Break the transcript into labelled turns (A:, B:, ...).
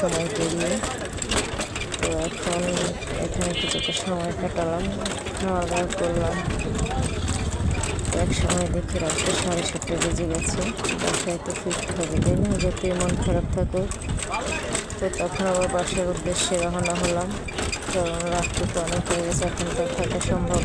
A: সময় পেরিয়ে তো এখন এখানে কিছুটা সময় কাটালাম, খাওয়া দাওয়া করলাম। এক সময় দেখি রাত্রে সাড়ে সাতটা বেজে গেছে, বাসায় তো ফিরতে হবে তাই না, যতই মন খারাপ থাকুক। তো তখন আবার বাসার উদ্দেশ্যে রওনা হলাম, কারণ রাত্রে তো অনেক হয়ে গেছে, এখন তো থাকা সম্ভব